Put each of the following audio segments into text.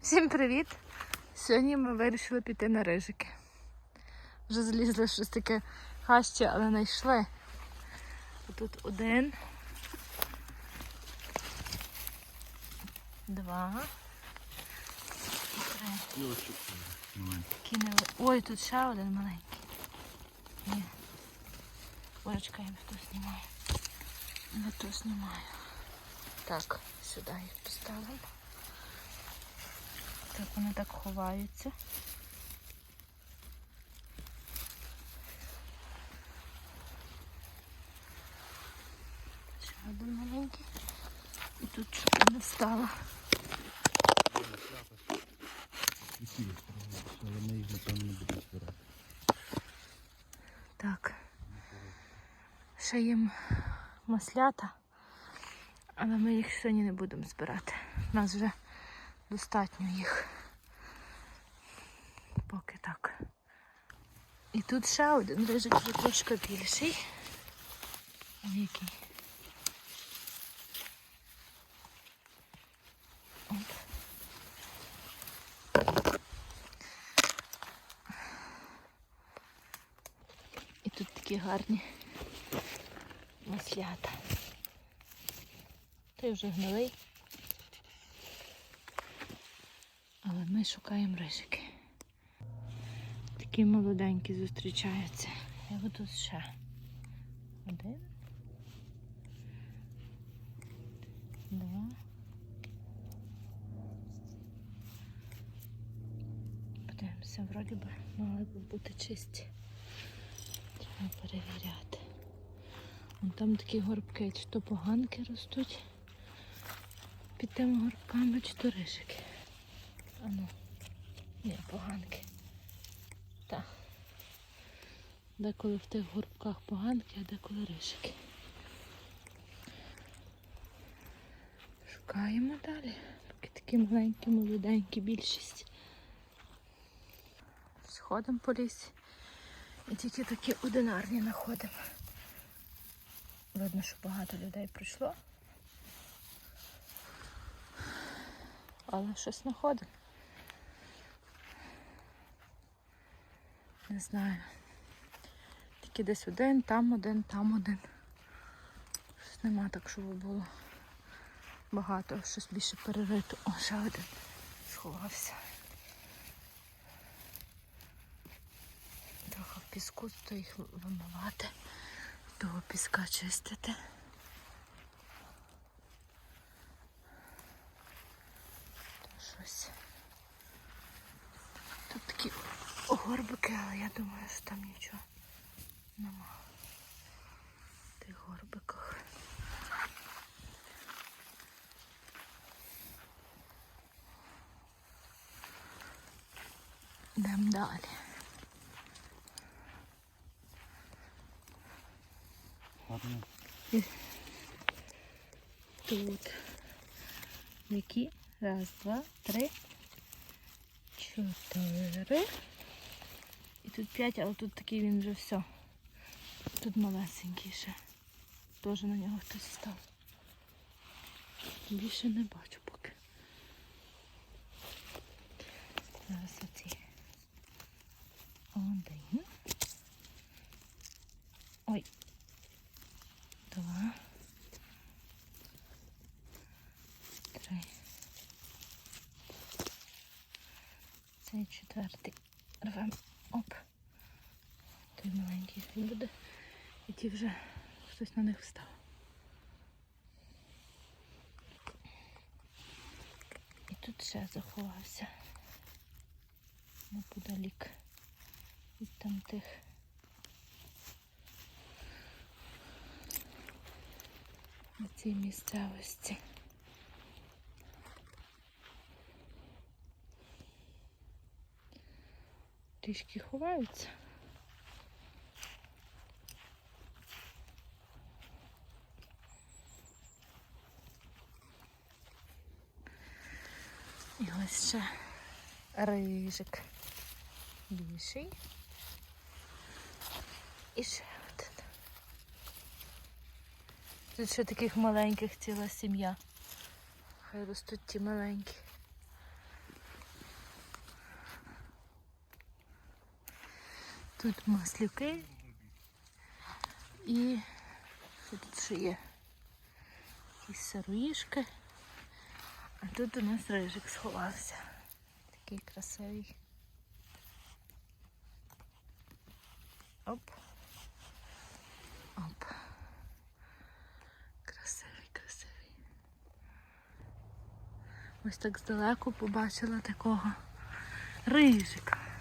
Всім привіт! Сьогодні ми вирішили піти на рижики. Вже залізли щось таке хаще, але знайшли. Тут один. Два. Три. Кинули. Ой, тут ще один маленький. Ні. Ой, чекай, я то знімаю. Не то знімаю. Так, сюди їх поставимо. Так вони так ховаються. Ще один маленький. І тут чого не збирати. Так. Ще їм маслята, але ми їх сьогодні не будемо збирати. У нас вже достатньо їх. Поки так. І тут ще один рижик вже трошки більший. Який. І тут такі гарні маслята. Той вже гнилий. Але ми шукаємо рижики. Такі молоденькі зустрічаються. І тут ще один. Два. Подивимося, вроді би мали б бути чисті. Треба перевіряти. Вон там такі горбки, чи то поганки ростуть під тими горбками, чи то рижики. А ну, ні, поганки. Так. Деколи в тих горбках поганки, а деколи рижики. Шукаємо далі. Поки такі маленькі, молоденькі, більшість. Сходимо по лісі. І тільки такі одинарні знаходимо. Видно, що багато людей прийшло. Але щось знаходимо. Не знаю. Тільки десь один, там один, там один. Щось нема так, щоб було багато, щось більше перерито. О, ще один сховався. Трохи піску, то вимивати, того піска чистити. То щось. Тут такі горбики, але я думаю, що там нічого нема. В тих горбиках. Йдемо далі. Тут які? Раз, два, три, чотири. І тут п'ять, але тут такий він вже все. Тут малесенький ще. Теж на нього хтось став. Більше не бачу поки. Зараз оці. Один. Ой. Два. Три. Цей четвертий. Рвем. Оп. Той маленький хай буде. І ті вже хтось на них встав. І тут ще заховався. Неподалік від там тих. На цій місцевості. Трішки ховаються. І ось ще рижик більший. І ще один. Тут ще таких маленьких ціла сім'я. Хай ростуть ті маленькі. Тут маслюки. І що тут ще є? Якісь сироїшки. А тут у нас рижик сховався. Такий красивий. Оп. Оп. Красивий, красивий. Ось так здалеку побачила такого рижика.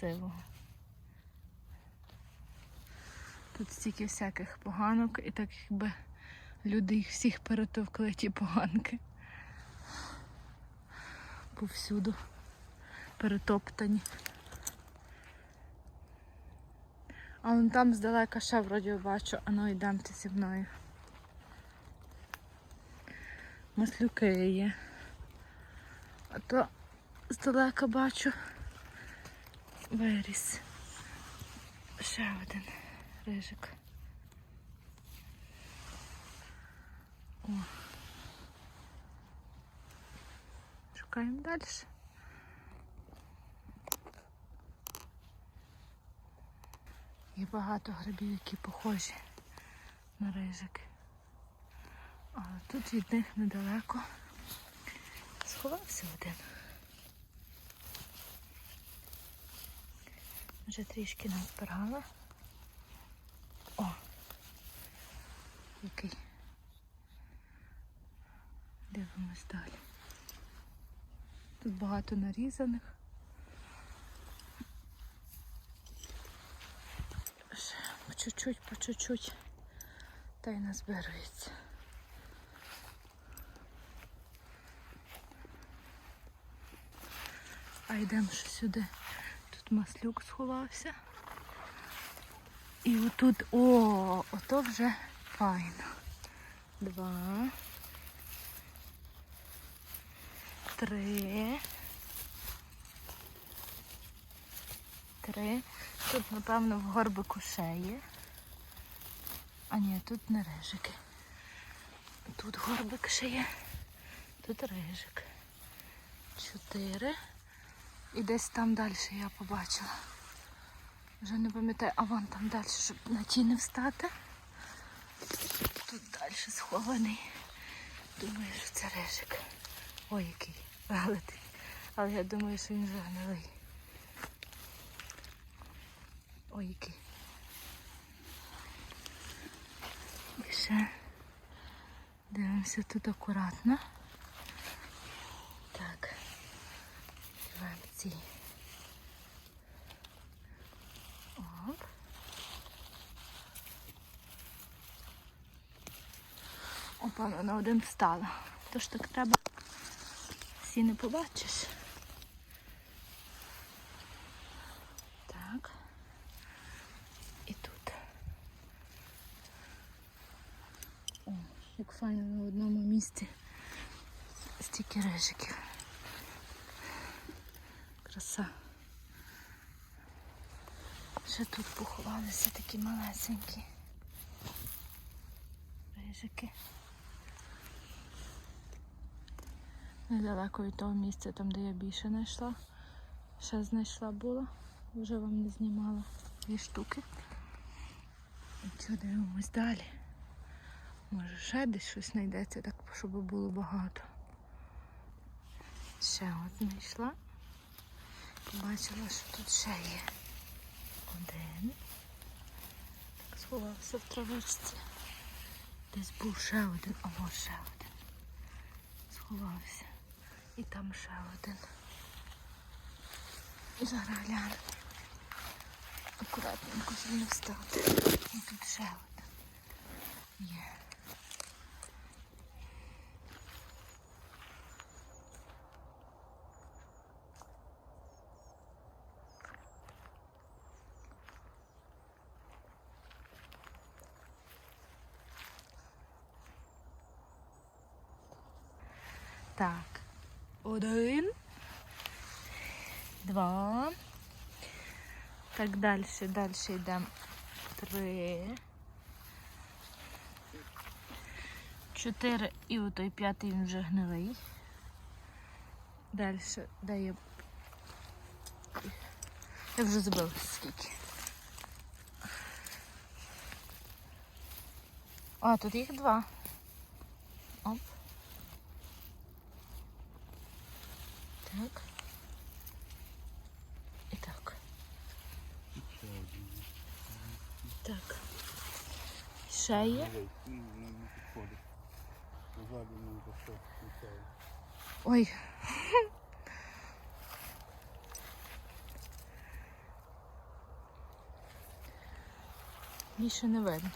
Красивого. Тут стільки всяких поганок і так якби люди їх всіх перетовкли ті поганки. Повсюду перетоптані. А вон там здалека ще вроді бачу, а ну йдемте зі мною. Маслюки є. А то здалека бачу виріс. Ще один рижик. О. Шукаємо далі. Є багато грибів, які похожі на рижики. Але тут від них недалеко сховався один. Вже трішки назбирала. О! Який. Дивимось далі. Тут багато нарізаних. По чуть-чуть, по чуть-чуть. Та й назбирується. А йдемо ще сюди. Маслюк сховався. І отут, о, ото вже файно. Два. Три. Три. Тут, напевно, в горбику ще є. А ні, тут не рижики. Тут горбик ще є. Тут рижик. Чотири. І десь там далі я побачила. Вже не пам'ятаю, а вон там далі, щоб на ті не встати. Тут далі схований. Думаю, що це рижик. Ой, який великий. Але я думаю, що він вже гнилий. Ой, який. І ще дивимося тут акуратно. Так. Відкриваємо ці. Оп. Опа, на один встала. Тож так треба. Всі не побачиш. Так. І тут. О, як файно на одному місці. Стільки рижиків. Краса. Ще тут поховалися такі малесенькі рижики. Недалеко від того місця, там де я більше знайшла. Ще знайшла була, вже вам не знімала дві штуки. Що дивимось далі. Може ще десь щось знайдеться, так щоб було багато. Ще от знайшла. Побачила, що тут ще є один. Так сховався в травичці. Десь був ще один, а ось ще один. Сховався. І там ще один. І зараз гляну. Акуратненько щоб не встати. І тут ще один. Є. Так. Один. Два. Так, далі, далі йдемо. Три. Чотири і отой п'ятий він вже гнилий. Далі дає Я вже забила скільки. А, тут їх два. Оп. Так. І так. Так. Ще є. Ой. Більше не видно.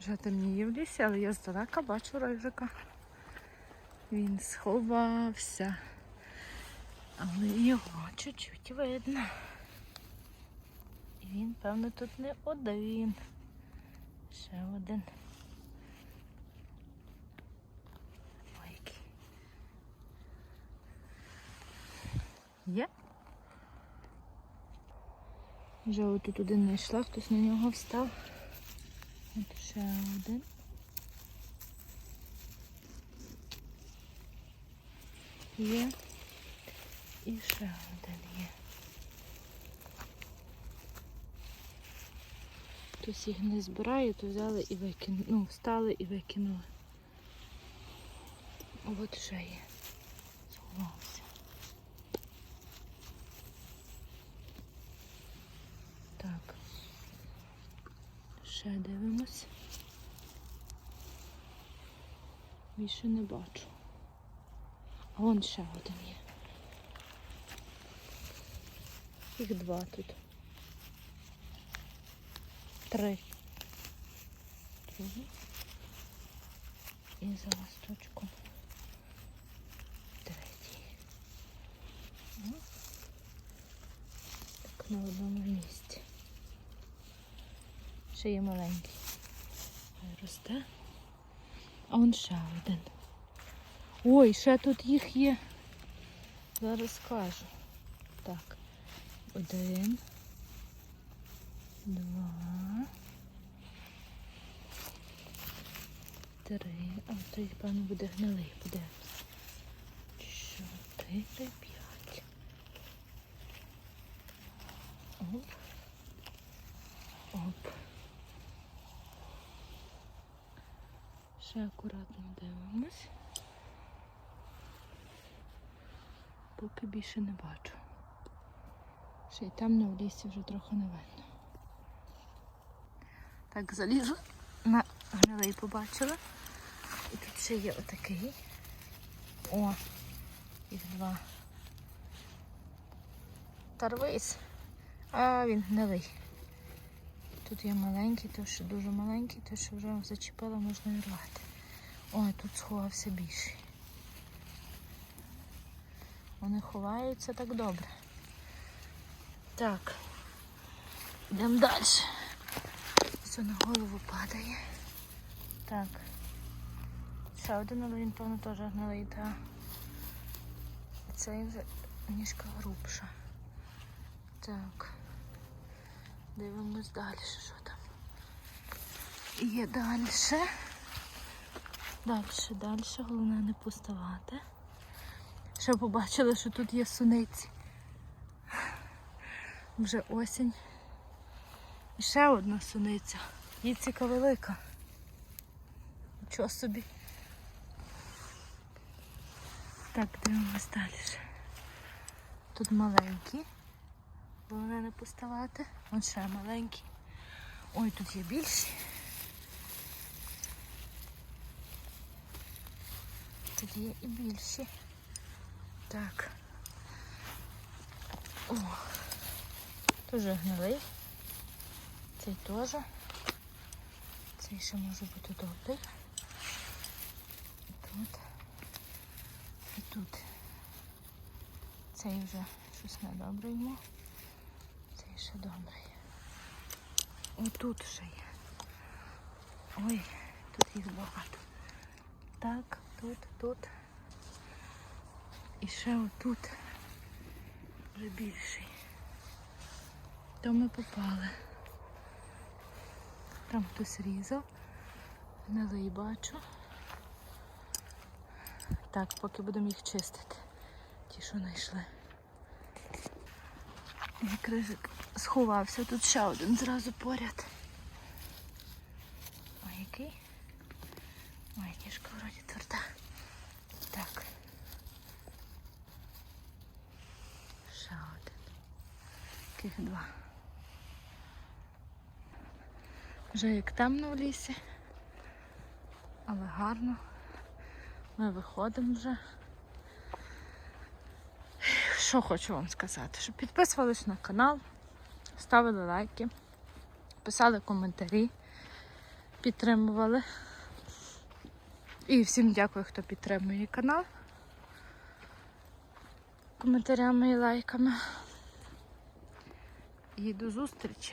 Вже темніє в лісі, але я здалека бачу рижика. Він сховався. Але його чуть-чуть видно. І він, певно, тут не один. Ще один. Ой, який. Є? Вже отут один знайшла, хтось на нього встав. От ще один. Є. І ще один є. Хтось їх не збирає, то взяли і викинули. Ну, встали і викинули. От ще є. Сховався. Так. Ще дивимось. Більше не бачу. Вон ще один є. Їх два тут. Три. Другий. І за листочком. Третій. Так на одному місці. Ще є маленький. Росте. А он ще один. Ой, ще тут їх є. Зараз скажу. Так. Один. Два. Три. А той, певно, буде гнилий. Подивимось. Чотири, п'ять. Оп. Оп. Ще акуратно дивимось. Поки більше не бачу. Ще й темно в лісі вже трохи не видно. Так, залізла на гнилий побачила. І тут ще є отакий. О, їх два. Тарвись. А він гнилий. Тут є маленький, то що дуже маленький, то що вже зачепила, можна вірвати. Ой, тут сховався більший. Вони ховаються так добре. Так. Йдемо далі. Все на голову падає. Так. Ще один, але теж гнилий, та. Цей вже ніжка грубша. Так. Дивимось далі, що там. Є далі. Далі, далі. Головне не пуставати. Ще побачила, що тут є суниці. Вже осінь. І ще одна суниця. Їціка велика. Нічого собі. Так, дивимось далі. Тут маленькі. Головне не поставати. Ось ще маленькі. Ой, тут є більші. Тут є і більші. Так. О, Дуже гнилий. Цей теж. Цей ще може бути добрий. І тут. І тут. Цей вже щось недобре йому. Цей ще добрий. Отут ще є. Ой, тут їх багато. Так, тут, тут. І ще отут вже більший. То ми попали. Там хтось різав. Гнилий бачу. Так, поки будемо їх чистити. Ті, що знайшли. І крижик сховався. Тут ще один зразу поряд. Ой, який? Ой, ніжка вроді тверда. Так. Ще один. Таких два. Вже як темно в лісі, але гарно. Ми виходимо вже. Що хочу вам сказати? Щоб підписувались на канал, ставили лайки, писали коментарі, підтримували. І всім дякую, хто підтримує канал коментарями і лайками. І до зустрічі!